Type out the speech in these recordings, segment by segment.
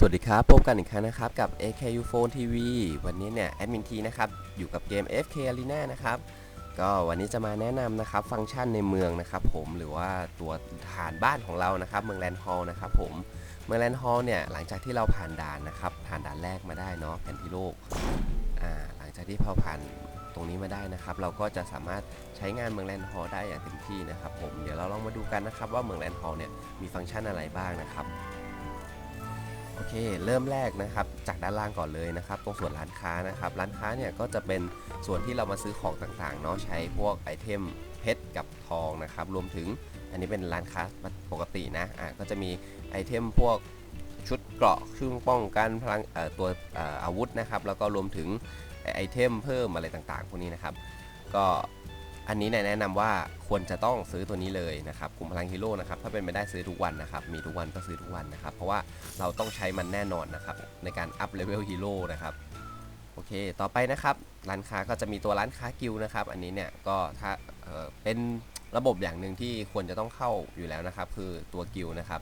สวัสดีครับ พบกันอีกครั้งนะครับกับ AKU Phone TV วันนี้เนี่ยแอดมินทีนะครับอยู่กับเกม FK Arena นะครับก็วันนี้จะมาแนะนำนะครับฟังก์ชันในเมืองนะครับผมหรือว่าตัวฐานบ้านของเรานะครับเมืองแลนด์ฮอลนะครับผมเมืองแลนด์ฮอลเนี่ยหลังจากที่เราผ่านด่านนะครับผ่านด่านแรกมาได้เนาะแผนที่โลกอ่าหลังจากที่พอผ่านตรงนี้มาได้นะครับ เราก็จะสามารถใช้งานเมืองแลนด์ฮอลได้อย่างเต็มที่นะครับผมเดี๋ยวเราลองมาดูกันนะครับว่าเมืองแลนด์ฮอลเนี่ยมีฟังก์ชันอะไรบ้างนะครับ โอเค เริ่มแรกนะครับ จากด้านล่างก่อนเลยนะครับ ตรงส่วนร้านค้านะครับ ร้านค้าเนี่ยก็จะเป็นส่วนที่เรามาซื้อของต่างๆ เนาะ ใช้พวกไอเทมเพชรกับทองนะครับ รวมถึงอันนี้เป็นร้านค้าปกตินะ อะก็จะมีไอเทมพวกชุดเกราะเครื่องป้องกันพลังตัวอาวุธนะครับ แล้วก็รวมถึงไอเทมเพิ่มอะไรต่างๆ พวกนี้นะครับ ก็ อันนี้นี่ยแนะนำว่าควรจะต้องซื้อตัวนี้เลยนะครับกลุ่มพลังฮีโร่นะครับถ้าเป็นไปได้ซื้อทุกวันนะครับมีทุกวันก็ซื้อทุกวันนะครับ เพราะว่าเราต้องใช้มันแน่นอนนะครับในการอัพเลเวลฮีโร่นะครับโอเค ต่อไปนะครับ ร้านค้าก็จะมีตัวร้านค้ากิลนะครับ อันนี้เนี่ยก็ถ้าเเป็นระบบอย่างหนึ่งที่ควรจะต้องเข้าอยู่แล้วนะครับ คือตัวกิลนะครับ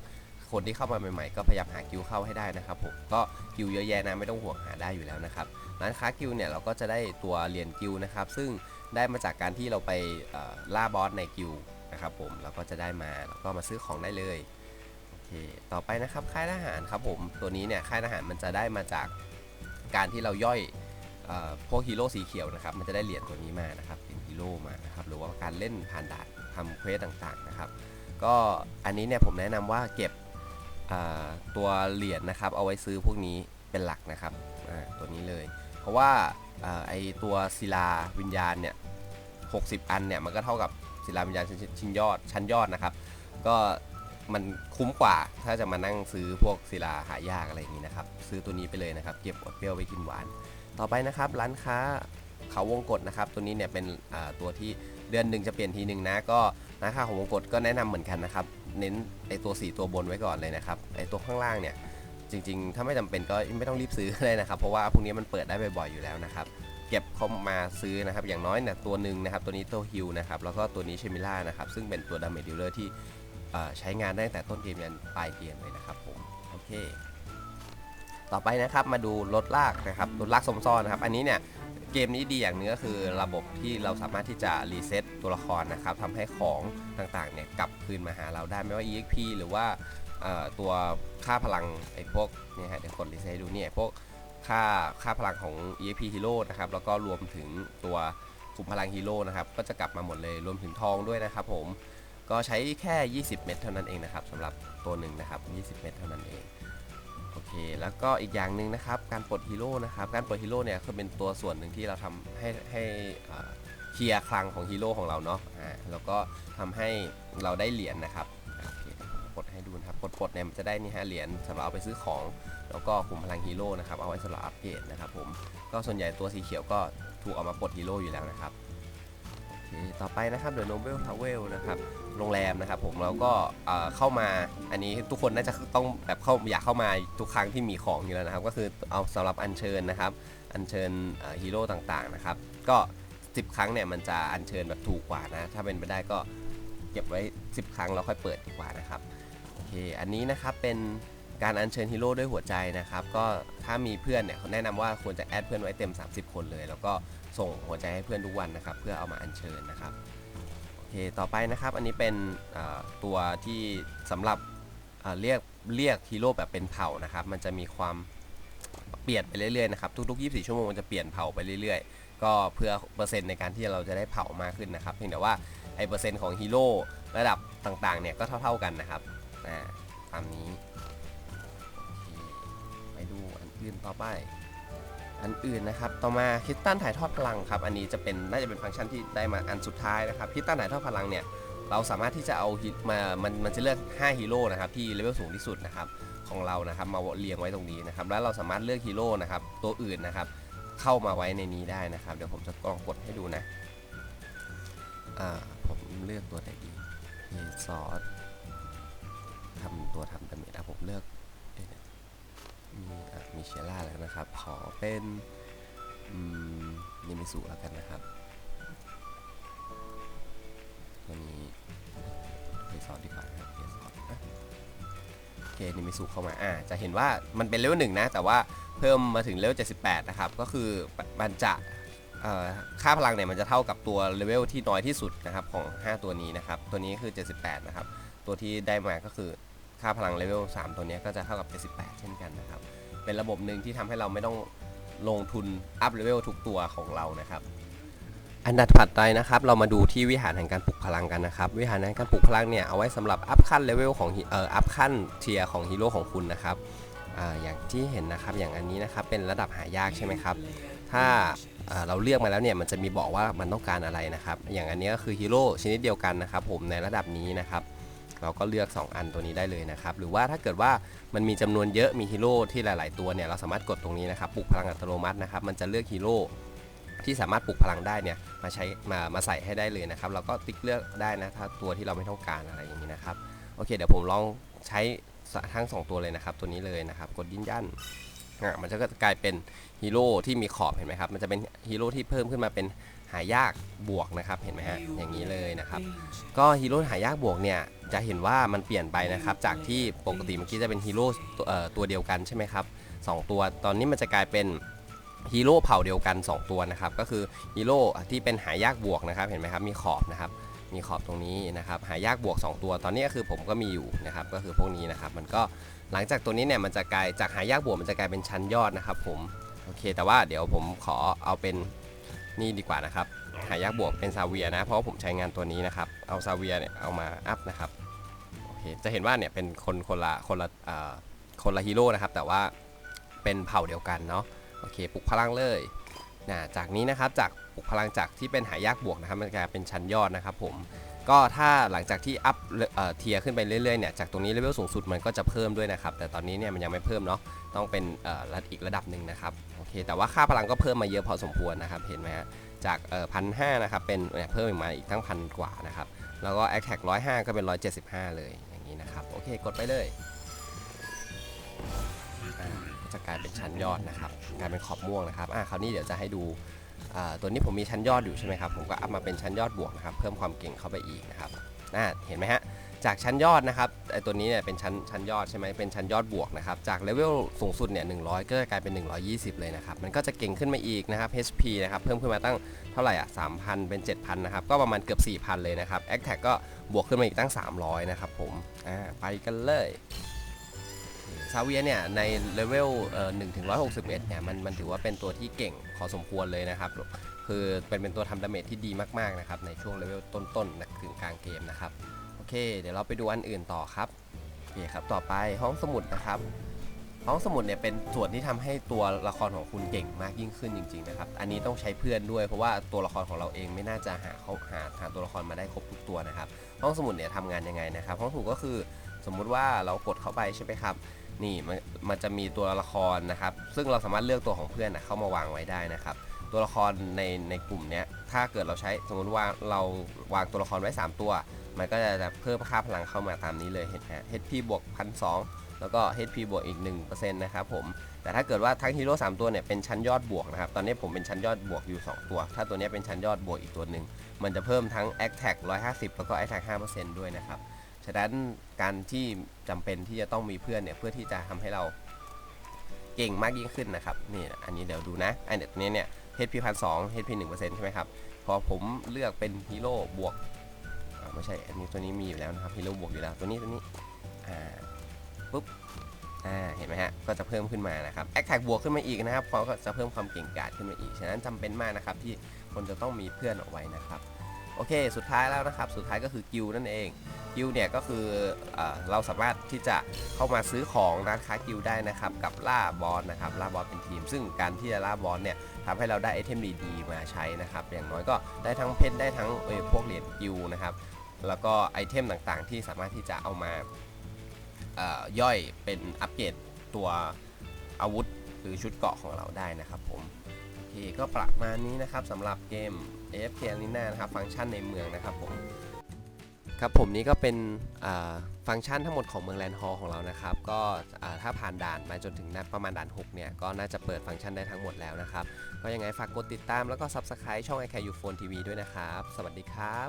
คนที่เข้ามาใหม่ๆ ก็พยายามหากิลด์เข้าให้ได้นะครับผมก็กิลด์เยอะแยะนะไม่ต้องห่วงหาได้อยู่แล้วนะครับร้านค้ากิลด์เนี่ยเราก็จะได้ตัวเหรียญกิลด์นะครับซึ่งได้มาจากการที่เราไปล่าบอสในกิลด์นะครับผมเราก็จะได้มาแล้วก็มาซื้อของได้เลยโอเคต่อไปนะครับค่ายทหารครับผมตัวนี้เนี่ยค่ายทหารมันจะได้มาจากการที่เราย่อยพวกฮีโร่สีเขียวนะครับมันจะได้เหรียญตัวนี้มานะครับเป็นฮีโร่มานะครับหรือว่าการเล่นผ่านด่านทำเควสต่างๆนะครับก็อันนี้เนี่ยผมแนะนำว่าเก็บ ตัวเหรียญนะครับ เอาไว้ซื้อพวกนี้เป็นหลักนะครับตัวนี้เลย เพราะว่าอไอตัวศิลาวิญญาณเนี่ย60 อันเนี่ยมันก็เท่ากับศิลาวิญญาณชิ้นยอดชั้นยอดนะครับ ก็มันคุ้มกว่าถ้าจะมานั่งซื้อพวกศิลาหายากอะไรอย่างนี้นะครับ ซื้อตัวนี้ไปเลยนะครับ เก็บอดเปรี้ยวไว้กินหวาน ต่อไปนะครับ ร้านค้าเขาวงกฏนะครับ ตัวนี้เนี่ยเป็นตัวที่เดือนหนึ่งจะเปลี่ยนทีหนึ่งนะก็ราคาของวงกฏก็แนะนำเหมือนกันนะครับ เน้นไอตัว 4 ตัวบนไว้ก่อนเลยนะครับไอตัวข้างล่างเนี่ยจริง ๆ ถ้าไม่จำเป็นก็ไม่ต้องรีบซื้อเลยนะครับ เพราะว่าพวกนี้มันเปิดได้บ่อยๆอยู่แล้วนะครับเก็บเข้ามาซื้อนะครับ อย่างน้อยเนี่ยตัวหนึ่งนะครับ ตัวนี้ตัวฮิลนะครับ แล้วก็ตัวนี้เชมิล่านะครับ ซึ่งเป็นตัวดาเมจดิลเลอร์ที่ใช้งานได้ตั้งแต่ต้นเกมยันปลายเกมเลยนะครับผมโอเค ต่อไปนะครับมาดูรถลากนะครับรถลากสมซ่อนนะครับ อันนี้เนี่ย เกมนี้ดีอย่างหนึงก็คือระบบที่เราสามารถที่จะรีเซ็ตตัวละครนะครับทำให้ของต่างๆเนี่ยกลับคืนมาหาเราได้ไม่ว่า EXP หรือว่าตัวค่าพลังไอ้พวกเนี่ยฮะเดี๋ยวกดรีเซ็ตดูเนี่ยพวกค่าค่าพลังของ EXP Hero นะครับแล้วก็รวมถึงตัวกลุ่มพลังฮีโร่นะครับก็จะกลับมาหมดเลยรวมถึงทองด้วยนะครับผมก็ใช้แค่ 20 เม็ดเท่านั้นเองนะครับสำหรับตัวหนึ่งนะครับ 20 เม็ดเท่านั้นเอง โอเค แล้วก็อีกอย่างหนึ่งนะครับ การปลดฮีโร่นะครับ การปลดฮีโร่เนี่ยคือเป็นตัวส่วนหนึ่งที่เราทำให้ให้เคลียร์คลังของฮีโร่ของเราเนาะ อ่า แล้วก็ทำให้เราได้เหรียญนะครับโอเคเดี๋ยวผมกดให้ดูนะครับ กดปลดเนี่ยมันจะได้นี่ฮะเหรียญสำหรับเอาไปซื้อของ แล้วก็กลุ่มพลังฮีโร่นะครับ เอาไว้สำหรับอัปเกรดนะครับผม ก็ส่วนใหญ่ตัวสีเขียวก็ถูกเอามาปลดฮีโร่อยู่แล้วนะครับ เคต่อไปนะครับเดอะโนเบลทาวเวลนะครับโรงแรมนะครับผมแล้วก็เอ่อเข้ามาอันนี้ทุกคนน่าจะต้องแบบเข้าอยากเข้ามาทุกครั้งที่มีของอยู่แล้วนะครับ ก็คือเอาสำหรับอัญเชิญนะครับ อัญเชิญเอ่อฮีโร่ต่างๆนะครับ ก็ 10 ครั้งเนี่ยมันจะอัญเชิญแบบถูกกว่านะ ถ้าเป็นไปได้ก็เก็บไว้ 10 ครั้งแล้วค่อยเปิดดีกว่านะครับโอเคอันนี้นะครับเป็น การอัญเชิญฮีโร่ด้วยหัวใจนะครับ ก็ถ้ามีเพื่อนเนี่ยเขาแนะนำว่าควรจะแอดเพื่อนไว้เต็ม 30 คนเลย แล้วก็ส่งหัวใจให้เพื่อนทุกวันนะครับ เพื่อเอามาอัญเชิญนะครับโอเคต่อไปนะครับ อันนี้เป็นตัวที่สำหรับเเรียกเรียกฮีโร่แบบเป็นเผ่านะครับ มันจะมีความเปลี่ยนไปเรื่อยๆนะครับทุกๆ 24 ชั่วโมงมันจะเปลี่ยนเผ่าไปเรื่อยๆ ก็เพื่อเปอร์เซ็นต์ในการที่เราจะได้เผ่ามากขึ้นนะครับ เพียงแต่ว่าไอเปอร์เซ็นต์ของฮีโร่ระดับต่างๆเนี่ยก็เท่า ๆกันนะครับอ่าตามนี้ ดูอันอื่นต่อไป อันอื่นนะครับ ต่อมาคิตตันถ่ายทอดพลังครับ อันนี้จะเป็นน่าจะเป็นฟังก์ชันที่ได้มาอันสุดท้ายนะครับคิตตันถ่ายทอดพลังเนี่ยเราสามารถที่จะเอาฮิมา มัน มันจะเลือก 5 ฮีโร่นะครับที่เลเวลสูงที่สุดนะครับของเรานะครับมาเรียงไว้ตรงนี้นะครับแล้วเราสามารถเลือกฮีโร่นะครับตัวอื่นนะครับเข้ามาไว้ในนี้ได้นะครับ เดี๋ยวผมจะลองกดให้ดูนะอ่าผมเลือกตัวไหนดีเฮซอสทำตัวทำดาเมจอะผมเลือก มีอะมีเชล่าแล้วนะครับ ขอเป็นนิมิสุแล้วกันนะครับตัวนี้เฮซอสดีกว่านะครับเฮซอสนะเคนิมิสุเข้ามาอ่าจะเห็นว่ามันเป็นเลเวลหนึ่งนะ แต่ว่าเพิ่มมาถึงเลเวล78 นะครับ ก็คือมันจะค่าพลังเนี่ยมันจะเท่ากับตัวเลเวลที่น้อยที่สุดนะครับของ 5 ตัวนี้นะครับ ตัวนี้คือ 78 นะครับ ตัวที่ได้มาก็คือ ค่าพลังเลเวล3 ตัวนี้ก็จะเท่ากับ 78 เช่นกันนะครับ เป็นระบบหนึ่งที่ทำให้เราไม่ต้องลงทุนอัพเลเวลทุกตัวของเรานะครับ อันดับถัดไปนะครับ เรามาดูที่วิหารแห่งการปลุกพลังกันนะครับ วิหารแห่งการปลุกพลังเนี่ยเอาไว้สำหรับอัพขั้นเลเวลของเอ่ออัพขั้นเทียร์ของฮีโร่ของคุณนะครับอ่าอย่างที่เห็นนะครับอย่างอันนี้นะครับเป็นระดับหายากใช่ไหมครับ ถ้าเราเลือกมาแล้วเนี่ยมันจะมีบอกว่ามันต้องการอะไรนะครับ อย่างอันนี้ก็คือฮีโร่ชนิดเดียวกันนะครับ ผมในระดับนี้นะครับ เราก็เลือก 2 อันตัวนี้ได้เลยนะครับ หรือว่าถ้าเกิดว่ามันมีจำนวนเยอะมีฮีโร่ที่หลาย ๆ ตัวเนี่ยเราสามารถกดตรงนี้นะครับปลุกพลังอัตโนมัตินะครับมันจะเลือกฮีโร่ที่สามารถปลุกพลังได้เนี่ยมาใช้มามาใส่ให้ได้เลยนะครับ เราก็ติ๊กเลือกได้นะถ้าตัวที่เราไม่ต้องการอะไรอย่างนี้นะครับโอเค เดี๋ยวผมลองใช้ทั้ง 2 ตัวเลยนะครับ ตัวนี้เลยนะครับ กดยืนยันอะมันจะก็กลายเป็นฮีโร่ที่มีขอบเห็นไหมครับ มันจะเป็นฮีโร่ที่เพิ่มขึ้นมาเป็นหายากบวกนะครับ เห็นไหมฮะ อย่างนี้เลยนะครับ ก็ฮีโร่หายากบวกเนี่ย จะเห็นว่ามันเปลี่ยนไปนะครับ จากที่ปกติเมื่อกี้จะเป็นฮีโร่ตัวเดียวกันใช่ไหมครับสองตัว ตอนนี้มันจะกลายเป็นฮีโร่เผ่าเดียวกัน 2 ตัวนะครับ ก็คือฮีโร่ที่เป็นหายากบวกนะครับเห็นไหมครับมีขอบนะครับมีขอบตรงนี้นะครับหายากบวก 2 ตัว ตอนนี้ก็คือผมก็มีอยู่นะครับก็คือพวกนี้นะครับ มันก็หลังจากตัวนี้เนี่ยมันจะกลายจากหายากบวกมันจะกลายเป็นชั้นยอดนะครับผมโอเค แต่ว่าเดี๋ยวผมขอเอาเป็นนี่ดีกว่านะครับ หายากบวกเป็นซาเวียนะ เพราะว่าผมใช้งานตัวนี้นะครับ เอาซาเวียเนี่ยเอามาอัพนะครับโอเคจะเห็นว่าเนี่ยเป็นคนคนละคนละคนละฮีโร่นะครับ แต่ว่าเป็นเผ่าเดียวกันเนาะโอเคปลุกพลังเลยนะจากนี้นะครับจากปลุกพลังจากที่เป็นหายากบวกนะครับมันจะกลายเป็นชั้นยอดนะครับผมก็ถ้าหลังจากที่อัพเอ่อเทียขึ้นไปเรื่อยๆเนี่ยจากตรงนี้เลเวลสูงสุดมันก็จะเพิ่มด้วยนะครับ แต่ตอนนี้เนี่ยมันยังไม่เพิ่มเนาะต้องเป็นเอ่อระอีกระดับหนึ่งนะครับโอเคแต่ว่าค่าพลังก็เพิ่มมาเยอะพอสมควรนะครับเห็นไหมฮะ จากเอ่อพันห้านะครับเป็นเนี่ยเพิ่มอีกมาอีกตั้งพันกว่านะครับแล้วก็ a t t a c 105 ก็เป็น 175 เลยอย่างนี้นะครับ โอเคกดไปเลยจะกลายเป็นชั้นยอดนะครับกลายเป็นขอบม่วงนะครับอ่าคราวนี้เดี๋ยวจะให้ดูตัวนี้ผมมีชั้นยอดอยู่ใช่ไหมครับผมก็อัพมาเป็นชั้นยอดบวกนะครับเพิ่มความเก่งเข้าไปอีกนะครับอ่าเห็นไหมฮะ จากชั้นยอดนะครับไอตัวนี้เนี่ยเป็นชั้นชั้นยอดใช่ไหมเป็นชั้นยอดบวกนะครับ จากเลเวลสูงสุดเนี่ย100ก็จะกลายเป็น 120 เลยนะครับ มันก็จะเก่งขึ้นมาอีกนะครับ HP นะครับ เพิ่มขึ้นมาตั้งเท่าไหร่อะ3,000เป็น 7,000 นะครับ ก็ประมาณเกือบ 4,000 เลยนะครับ a c t a c ก็บวกขึ้นมาอีกตั้ง 300 นะครับผม อ่า ไปกันเลยซาเวียเนี่ยในเลเวลเอ่อ1ถึง161เนี่ยมันมันถือว่าเป็นตัวที่เก่งพอสมควรเลยนะครับ คือเป็นเป็นตัวทำดาเมจที่ดีมากๆนะครับในช่วงเลเวลต้นๆถึงกลางเกมนะครับ เค เดี๋ยวเราไปดูอันอื่นต่อครับโอเคครับต่อไปห้องสมุดนะครับ ห้องสมุดเนี่ยเป็นส่วนที่ทำให้ตัวละครของคุณเก่งมากยิ่งขึ้นจริง ๆ นะครับ อันนี้ต้องใช้เพื่อนด้วยเพราะว่าตัวละครของเราเองไม่น่าจะหาเขาหาหาตัวละครมาได้ครบทุกตัวนะครับ ห้องสมุดเนี่ยทำงานยังไงนะครับ ห้องสมุดก็คือสมมุติว่าเรากดเข้าไปใช่ไหมครับนี่มันมันจะมีตัวละครนะครับ ซึ่งเราสามารถเลือกตัวของเพื่อนนะเข้ามาวางไว้ได้นะครับ ตัวละครในในกลุ่มเนี้ยถ้าเกิดเราใช้สมมติว่าเราวางตัวละครไว้ 3 ตัว มันก็จะเพิ่มค่าพลังเข้ามาตามนี้เลยเห็นไหมฮะ HP บวกพันสแล้วก็ HP บวกอีก 1%นะครับผม แต่ถ้าเกิดว่าทั้งฮีโร่3ตัวเนี่ยเป็นชั้นยอดบวกนะครับ ตอนนี้ผมเป็นชั้นยอดบวกอยู่ 2 ตัว ถ้าตัวนี้เป็นชั้นยอดบวกอีกตัวหนึ่ง มันจะเพิ่มทั้ง Attack 150 แล้วก็ Attack 5%ด้วยนะครับ ฉะนั้นการที่จำเป็นที่จะต้องมีเพื่อนเนี่ยเพื่อที่จะทำให้เราเก่งมากยิ่งขึ้นนะครับ นี่อันนี้เดี๋ยวดูนะอันนี้เนี่ย HP พันสอง HP 1%ใช่ไหมครับ พอผมเลือกเป็นฮีโร่บวกไม่ใช่ อันนี้ตัวนี้มีอยู่แล้วนะครับฮีโร่บวกอยู่แล้ว ตัวนี้ตัวนี้ อ่า ปุ๊บ อ่า เห็นไหมฮะ ก็จะเพิ่มขึ้นมานะครับแอคแท็กบวกขึ้นมาอีกนะครับเขาก็จะเพิ่มความเก่งกาจขึ้นมาอีก ฉะนั้นจำเป็นมากนะครับที่คนจะต้องมีเพื่อนเอาไว้นะครับ โอเค สุดท้ายแล้วนะครับ สุดท้ายก็คือกิลนั่นเอง กิลเนี่ยก็คือเอเราสามารถที่จะเข้ามาซื้อของร้านค้ากิลได้นะครับ กับล่าบอสนะครับ ล่าบอสเป็นทีม ซึ่งการที่จะล่าบอสเนี่ยทำให้เราได้ไอเทมดีๆมาใช้นะครับ อย่างน้อยก็ได้ทั้งเพชรได้ทั้งพวกเหรียญกิลนะครับ แล้วก็ไอเทมต่างๆ ที่สามารถที่จะเอามาย่อยเป็นอัปเกรดตัวอาวุธ หรือชุดเกราะของเราได้นะครับผมโอเคก็ประมาณนี้นะครับสำหรับเกม AFK Arena นะครับ ฟังก์ชันในเมืองนะครับผม ครับผมนี้ก็เป็นฟังก์ชันทั้งหมดของเมืองแลนด์ฮอลของเรานะครับ ก็ถ้าผ่านด่านมาจนถึงนัดประมาณด่าน 6 เนี่ย ก็น่าจะเปิดฟังก์ชันได้ทั้งหมดแล้วนะครับ ก็ยังไงฝากกดติดตามแล้วก็ Subscribe ช่อง i c a u Phone TV ด้วยนะครับ สวัสดีครับ